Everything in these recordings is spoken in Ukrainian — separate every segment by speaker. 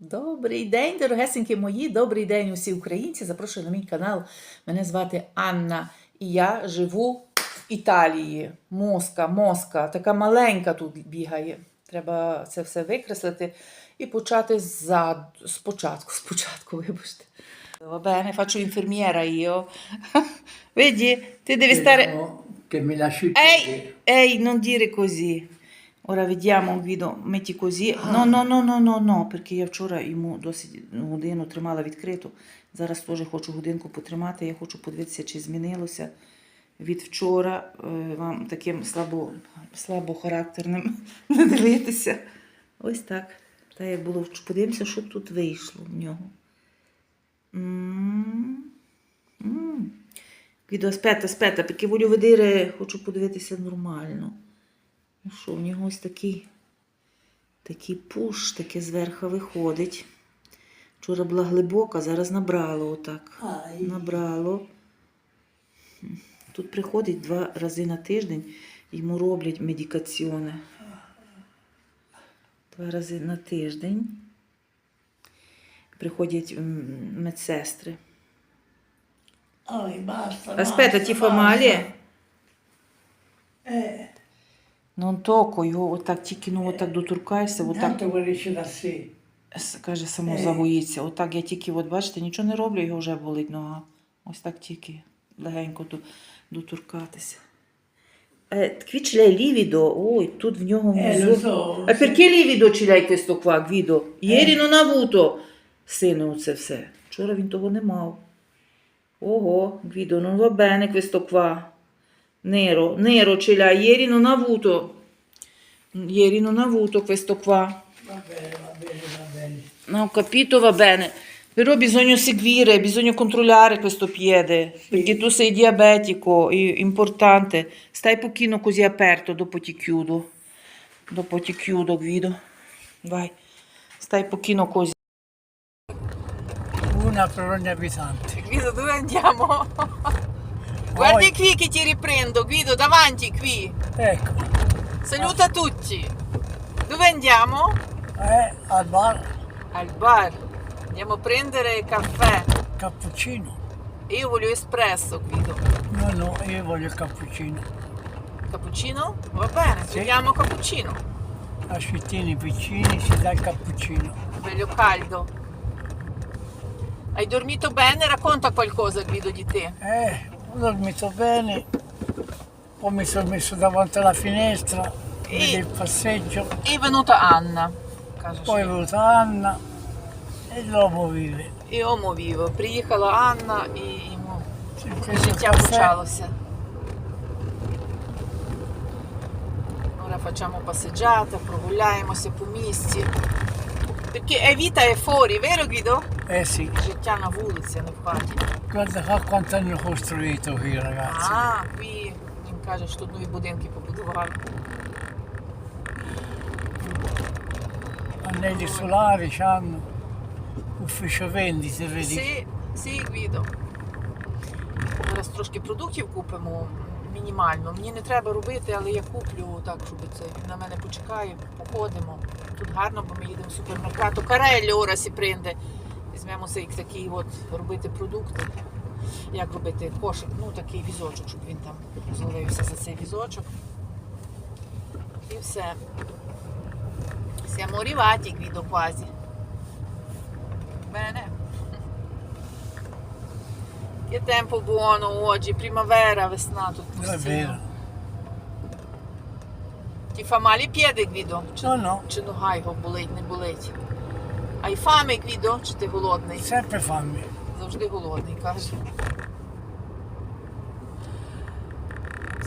Speaker 1: Добрий день, дорогесенькі мої, добрий день усі українці. Запрошую на мій канал. Мене звати Анна, і я живу в Італії. Моска, моска, така маленька тут бігає. Треба це все викреслити і почати ззад, спочатку, спочатку, вибачте. Va bene, faccio infermiera io. Vedi, ti devi stare...
Speaker 2: Che mi lasci
Speaker 1: Ehi, ehi, non dire così. Ora vediamo, Guido, metti così. No, no, no, no, no, no, perché я вчора йому досить годину тримала відкриту. Зараз теж хочу годинку потримати. Я хочу подивитися, чи змінилося від вчора вам таким слабо, слабохарактерним не дивитися. Ось так. Та як було Подивимося, що тут вийшло в нього. М. М. Guido, aspetta, aspetta, perché voglio vedere, хочу подивитися нормально. Ну що, в нього ось такий, такий пуш, таке зверху виходить. Вчора була глибока, зараз набрало отак.
Speaker 2: Ай.
Speaker 1: Набрало. Тут приходить два рази на тиждень, йому роблять медикаціони. Два рази на тиждень. Приходять медсестри.
Speaker 2: Ой, basta.
Speaker 1: Aspetta,
Speaker 2: basta,
Speaker 1: ti fa Non tocco, його отак тільки ну, отак доторкаєшся, отак
Speaker 2: da sé.
Speaker 1: каже, само
Speaker 2: Е.
Speaker 1: загоїться. Отак я тільки, от бачите, нічого не роблю, його вже болить нога. Ось так тільки легенько до, доторкатися. Eh, qui ce? Ой, тут в нього
Speaker 2: Eh,
Speaker 1: внизу. А perché livido ce l'hai questo qua, Guido? Ieri non сину це все. Вчора він того не мав. Ого, va bene questo qua. Nero, nero ce l'ha. Ieri non ha avuto. Ieri non ha avuto questo qua.
Speaker 2: Va bene, va bene, va bene.
Speaker 1: No, ho capito, va bene. Però bisogna seguire, bisogna controllare questo piede, perché tu sei diabetico, è importante. Stai pochino così aperto, dopo ti chiudo. Dopo ti chiudo, Guido. Vai. Stai pochino così.
Speaker 2: Una per ogni abitante.
Speaker 1: Guido, dove andiamo? Guardi qui che ti riprendo, Guido, davanti qui.
Speaker 2: Ecco,
Speaker 1: Saluta tutti. Dove andiamo?
Speaker 2: eh, al bar,
Speaker 1: Al bar. Andiamo a prendere caffè.
Speaker 2: cappuccino.
Speaker 1: Io voglio espresso, Guido.
Speaker 2: No, no, io voglio il cappuccino.
Speaker 1: Cappuccino? Va bene,
Speaker 2: Sì.
Speaker 1: prendiamo cappuccino.
Speaker 2: A scittini piccini si dà il cappuccino.
Speaker 1: Bello caldo. Hai dormito bene? Racconta qualcosa, Guido, di te.
Speaker 2: Eh, ho dormito bene, poi mi sono messo davanti alla finestra, vedi il passeggio,
Speaker 1: È venuta Anna. Каже,
Speaker 2: poi è
Speaker 1: що
Speaker 2: venuta Anna e l'uomo vive.
Speaker 1: і омо віво. Приїхала Анна і йому
Speaker 2: Si è preso il
Speaker 1: життя
Speaker 2: caffè,
Speaker 1: почалося. Ora facciamo passeggiata, прогуляємося по місті. Perché è vita è fuori, vero Guido?
Speaker 2: Eh sì,
Speaker 1: Життя на вулиці, не в хаті.
Speaker 2: Qua quanto hanno costruito qui ragazzi.
Speaker 1: А, qui він каже, що тут нові будинки побудували.
Speaker 2: Pannelli solari c'hanno, ufficio vendite, vedi?
Speaker 1: Sì, sì, Гвідо. Зараз трошки продуктів купимо мінімально. Мені не треба робити, але я куплю так, щоб це він на мене почекає, походимо. Тут гарно, бо ми їдемо в супермеркату. Карелі ора сі прийде. Візьмемо цей такий от робити продукти. Як робити кошик, ну такий візочок, щоб він там зловився за цей візочок. І все. Siamo arrivati, Guido, quasi. Bene. Che tempo buono oggi, primavera, vesna, tutto
Speaker 2: vero.
Speaker 1: Ti fa male i piedi, Guido? Чи,
Speaker 2: No, no,
Speaker 1: чи нога його болить, не болить? Hai fame, Guido? Чи ти голодний?
Speaker 2: sempre fammi.
Speaker 1: Завжди голодний, каже.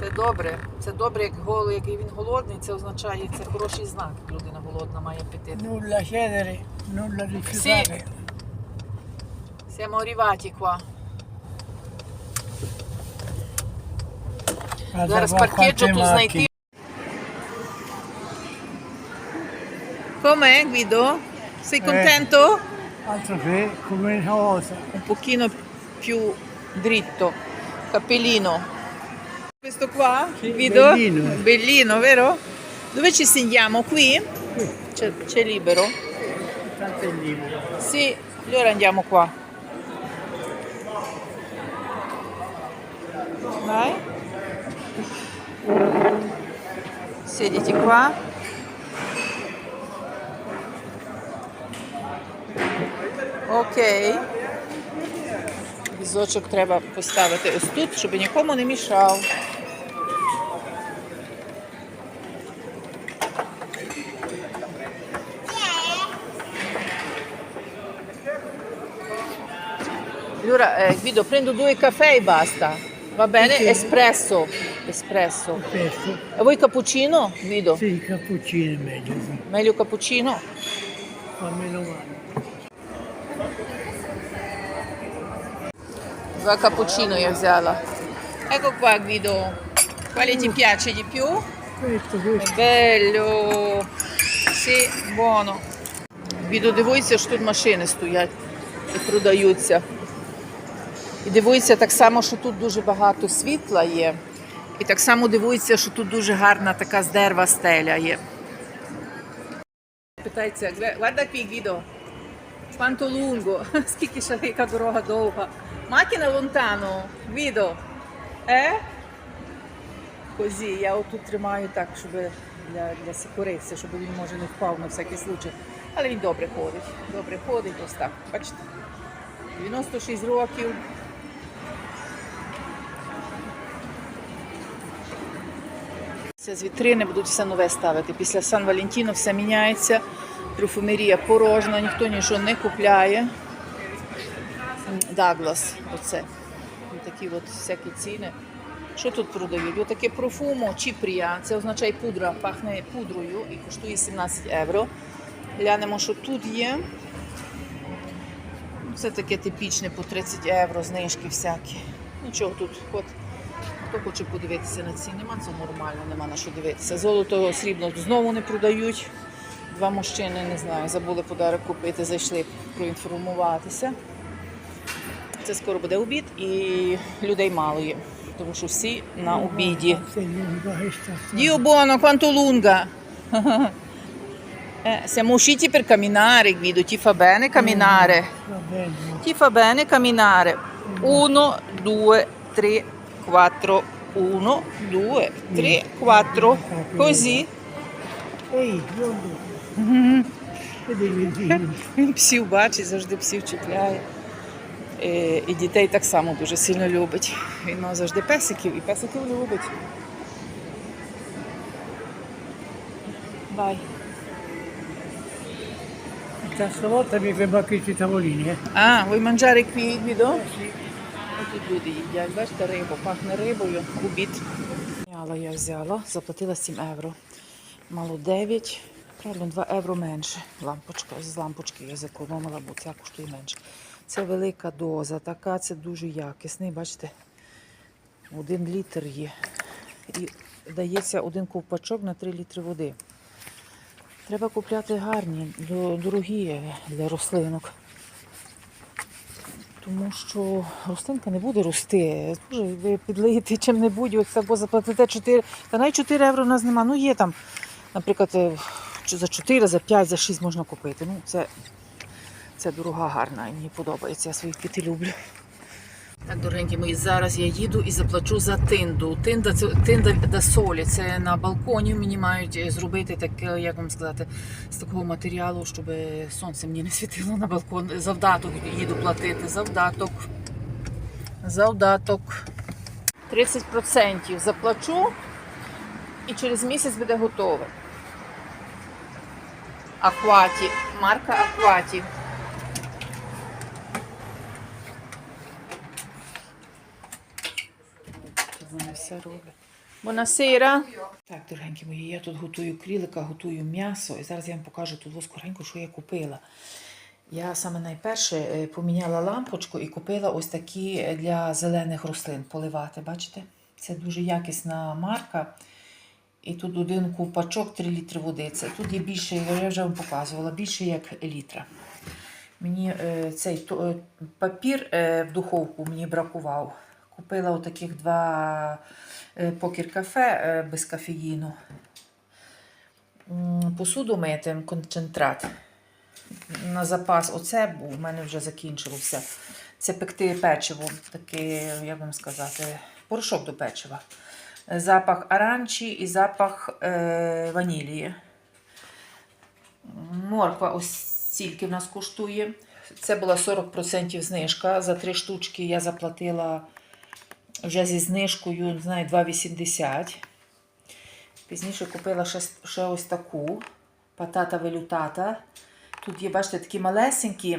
Speaker 1: Це добре. Це добре, як голий, який він голодний, це означає, це хороший знак. Людина голодна має апетит.
Speaker 2: Nulla chiedere, nulla rifiutare.
Speaker 1: Siamo arrivati qua.
Speaker 2: Guarda
Speaker 1: Зараз
Speaker 2: qua quante
Speaker 1: tu знайти.
Speaker 2: macchine.
Speaker 1: Com'è Guido? Sei contento?
Speaker 2: Altro che come una cosa.
Speaker 1: Un pochino più dritto. Cappellino. Questo qua?
Speaker 2: Sì,
Speaker 1: Guido?
Speaker 2: bellino.
Speaker 1: Bellino, vero? Dove ci sediamo? Qui? C'è, c'è libero?
Speaker 2: Tanto il libro.
Speaker 1: Sì, allora andiamo qua. Vai. Siediti qua. Ok. Візочок треба поставити ось тут, щоб нікому не мішав. Allora, eh, Guido, prendo due caffè e basta. Va bene?
Speaker 2: Ok.
Speaker 1: Espresso. Espresso.
Speaker 2: Questo?
Speaker 1: E voi cappuccino, Guido?
Speaker 2: Sì, il cappuccino è meglio, sì.
Speaker 1: Meglio cappuccino?
Speaker 2: Fa meno male.
Speaker 1: Два cappuccino io взяла. Ecco qua, Guido. Quale ti piace di più?
Speaker 2: Questo, questo.
Speaker 1: bello. Sì, buono. Guido, дивується, що тут машини стоять і продаються. І дивується так само, що тут дуже багато світла є. І так само дивується, що тут дуже гарна така з дерева стеля є. Питається, guarda qui Guido, quanto lungo, скільки ще яка дорога довга. Macchina lontano, Guido, eh? Così, я отут тримаю так, щоб для, для сикурезі, щоб він може не впав на всякий случай. Але він добре ходить. Добре ходить, ось так. Бачите? 96 років. Це з вітрини будуть все нове ставити. Після Сан Валентіно все міняється. Трюфомерія порожна, ніхто нічого не купляє. Даглас, оце. Такі от всякі ціни. Що тут продають? Отаке профумо Чіпрія, це означає пудра, пахне пудрою і коштує 17 євро. Глянемо, що тут є. Це таке типічне по 30 євро, знижки всякі. Нічого тут, от, хто хоче подивитися на ці, нема це нормально, нема на що дивитися. Золото, срібло знову не продають. Два мужчини, не знаю, забули подарок купити, зайшли проінформуватися. Це скоро буде обід і людей мало є, тому що всі на обіді. Quanto lunga! Eh, siamo usciti per camminare, Guido. Ti fa bene camminare? Ti fa bene camminare? Uno, due, tre, quattro. Uno, due, tre, quattro. Così.
Speaker 2: Ehi,
Speaker 1: псів бачить, завжди псів чіпляє. Е, І дітей так само дуже сильно любить. Він мав завжди песиків і песиків любить. Бай.
Speaker 2: Stavolta mi fermo a questi tavolini.
Speaker 1: А, ви qui, Guido?
Speaker 2: Sì.
Speaker 1: Тут люди їдять, бачите, рибу, пахне рибою, обід. Взяла я взяла, заплатила 7 євро. Мало 9, правильно, 2 євро менше. Лампочка, з лампочки я зекономила, бо ця коштує менше. Це велика доза, така, це дуже якісний, бачите, один літр є. І дається один ковпачок на 3 літри води. Треба купляти гарні, дорогі для рослинок. Тому що рослинка не буде рости. Ви підлиєте чим-небудь, ось або заплатите 4, та навіть 4 євро у нас нема. Ну є там, наприклад, е, за 4, за 5, за 6 можна купити. Ну, це, це дорога гарна, мені подобається, я своїх піти люблю. Так, дорогенькі мої, зараз я їду і заплачу за тинду. Тинда це тинда да солі. Це на балконі мені мають е, зробити таке, як вам сказати, з такого матеріалу, щоб сонце мені не світило на балкон. Завдаток їду платити. Завдаток. Завдаток. 30% заплачу і через місяць буде готове. Акваті. Марка Акваті. Вони все роблять. Бонасера. Так, дорогенькі мої, я тут готую крілика, готую м'ясо. І зараз я вам покажу тут скоренько, що я купила. Я саме найперше е, поміняла лампочку і купила ось такі для зелених рослин поливати. Бачите? Це дуже якісна марка. І тут один ковпачок 3 літри води. Це тут є більше, я вже вам показувала, більше як літра. Мені е, цей е, папір е, в духовку мені бракував. Купила отаких два е, покер кафе е, без кофеїну. Посуду мити, концентрат. на запас. Оце був, в мене вже закінчилося. Це пекти печиво, таке, як вам сказати, порошок до печива. Запах аранчі і запах е, ванілії. Морква ось стільки в нас коштує. Це була 40% знижка. За три штучки я заплатила вже зі знижкою, не знаю, 2,80. Пізніше купила ще, ще ось таку патата велютата. Тут є, бачите, такі малесенькі,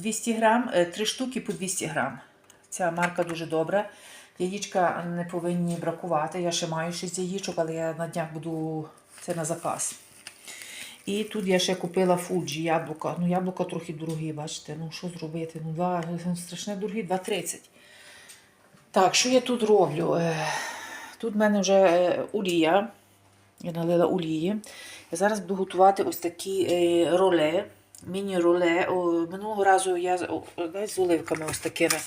Speaker 1: 200 грам, е, три штуки по 200 грам. Ця марка дуже добра. Яєчка не повинні бракувати. Я ще маю 6 яєчок, але я на днях буду це на запас. І тут я ще купила фуджі яблука. Ну, яблука трохи дорогі, бачите. Ну, що зробити? Ну, два, страшне дорогі, 2,30. Так, що я тут роблю? Е, Тут в мене вже е, олія. Я налила олії. Я зараз буду готувати ось такі е, роле, міні-роле. Минулого разу я з- оливками ось такими.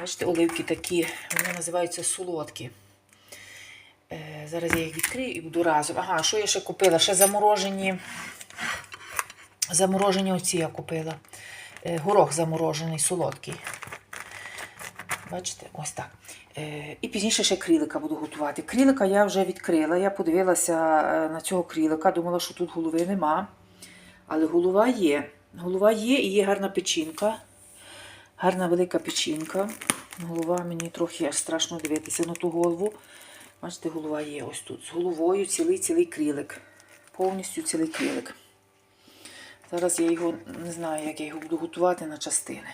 Speaker 1: Бачите, оливки такі, вони називаються солодкі. Зараз я їх відкрию і буду разом. Ага, що я ще купила? Ще заморожені. Заморожені оці я купила. Горох заморожений, солодкий. Бачите, ось так. Е, І пізніше ще крілика буду готувати. Крілика я вже відкрила. Я подивилася е, на цього крілика, думала, що тут голови нема. Але голова є. Голова є і є гарна печінка. Гарна велика печінка. Голова мені трохи аж страшно дивитися на ту голову. Бачите, голова є ось тут. З головою цілий-цілий крілик. Повністю цілий крілик. Зараз я його не знаю, як я його буду готувати на частини.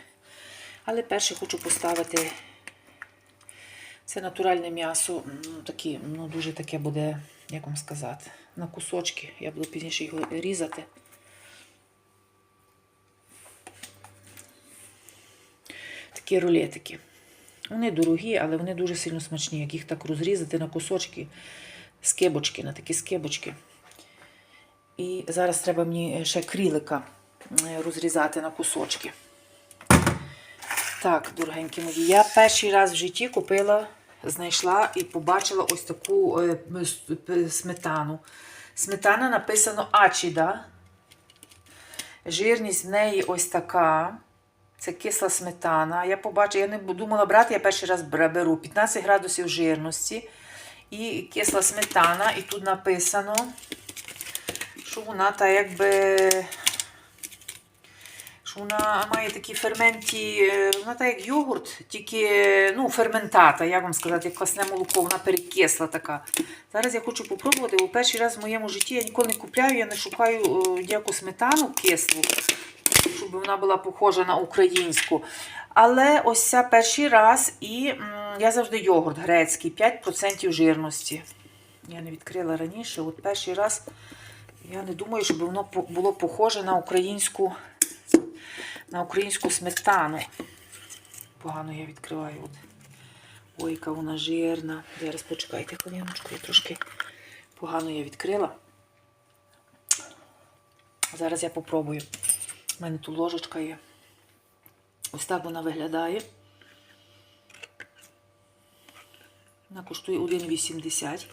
Speaker 1: Але перше хочу поставити це натуральне м'ясо. Ну, такі, ну, дуже таке буде, як вам сказати, на кусочки. Я буду пізніше його різати. Такі рулетики. Вони дорогі, але вони дуже сильно смачні. Як їх так розрізати на кусочки, скибочки, на такі скибочки. І зараз треба мені ще крілика розрізати на кусочки. Так, дорогенькі мої, я перший раз в житті купила, знайшла і побачила ось таку е, сметану. Сметана написано Ачіда. Жирність в неї ось така. Це кисла сметана. Я побачила, я не думала брати, я перший раз беру 15 градусів жирності. І кисла сметана. І тут написано, що вона та якби. Що вона має такі ферменті, е, вона так як йогурт, тільки ну, ферментата, як вам сказати, як квасне молоко, вона перекисла така. Зараз я хочу попробувати, бо перший раз в моєму житті я ніколи не купляю, я не шукаю е, ніяку сметану кислу, щоб вона була похожа на українську. Але ось ця перший раз, і м, я завжди йогурт грецький, 5% жирності. Я не відкрила раніше, от перший раз я не думаю, щоб воно було похоже на українську на українську сметану. Погано я відкриваю. Ой, яка вона жирна. Зараз почекайте хвилиночку, я трошки погано я відкрила. Зараз я попробую. У мене тут ложечка є. Ось так вона виглядає. Вона коштує 1,80.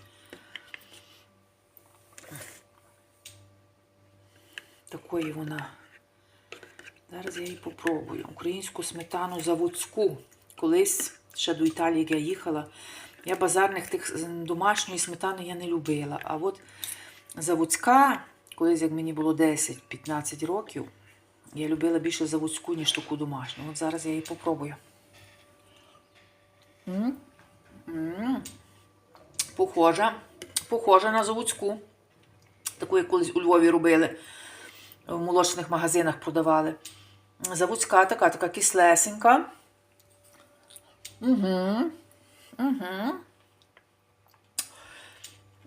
Speaker 1: Такої вона. Зараз я її попробую. Українську сметану заводську. Колись ще до Італії, як я їхала. Я базарних тих домашньої сметани я не любила. А от заводська, колись як мені було 10-15 років, я любила більше заводську, ніж таку домашню. От зараз я її попробую. Похожа. Похожа на заводську. Таку, як колись у Львові робили в молочних магазинах продавали. Заводська така, така кислесенька. Угу. Угу.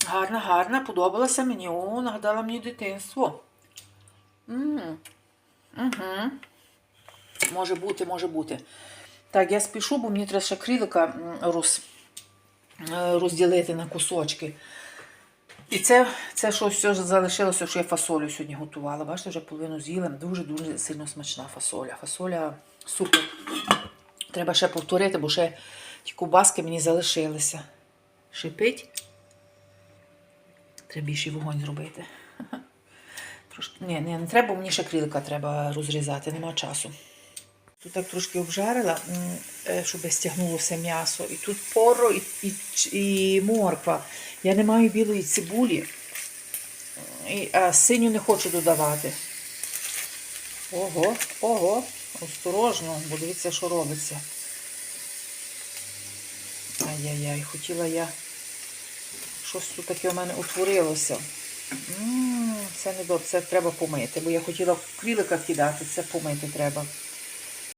Speaker 1: Гарна, гарна, подобалася мені. О, нагадала мені дитинство. Угу. Може бути, може бути. Так, я спішу, бо мені треба ще крілика роз, е, розділити на кусочки. І це, це що все залишилося, що я фасолю сьогодні готувала. Бачите, вже половину з'їла. Дуже-дуже сильно смачна фасоля. Фасоля супер. Треба ще повторити, бо ще ті ковбаски мені залишилися. Шипить. Треба більший вогонь зробити. Трошки... Ні, ні, не треба, мені ще крилика треба розрізати, нема часу. Тут так трошки обжарила, е, щоб стягнулося м'ясо. І тут поро і, і, і морква. Я не маю білої цибулі, і, а синю не хочу додавати. Ого, ого, осторожно, бо дивіться, що робиться. Ай-яй-яй, хотіла я. Щось тут таке у мене утворилося. М, Це не добре, це треба помити, бо я хотіла крілика кидати, це помити треба.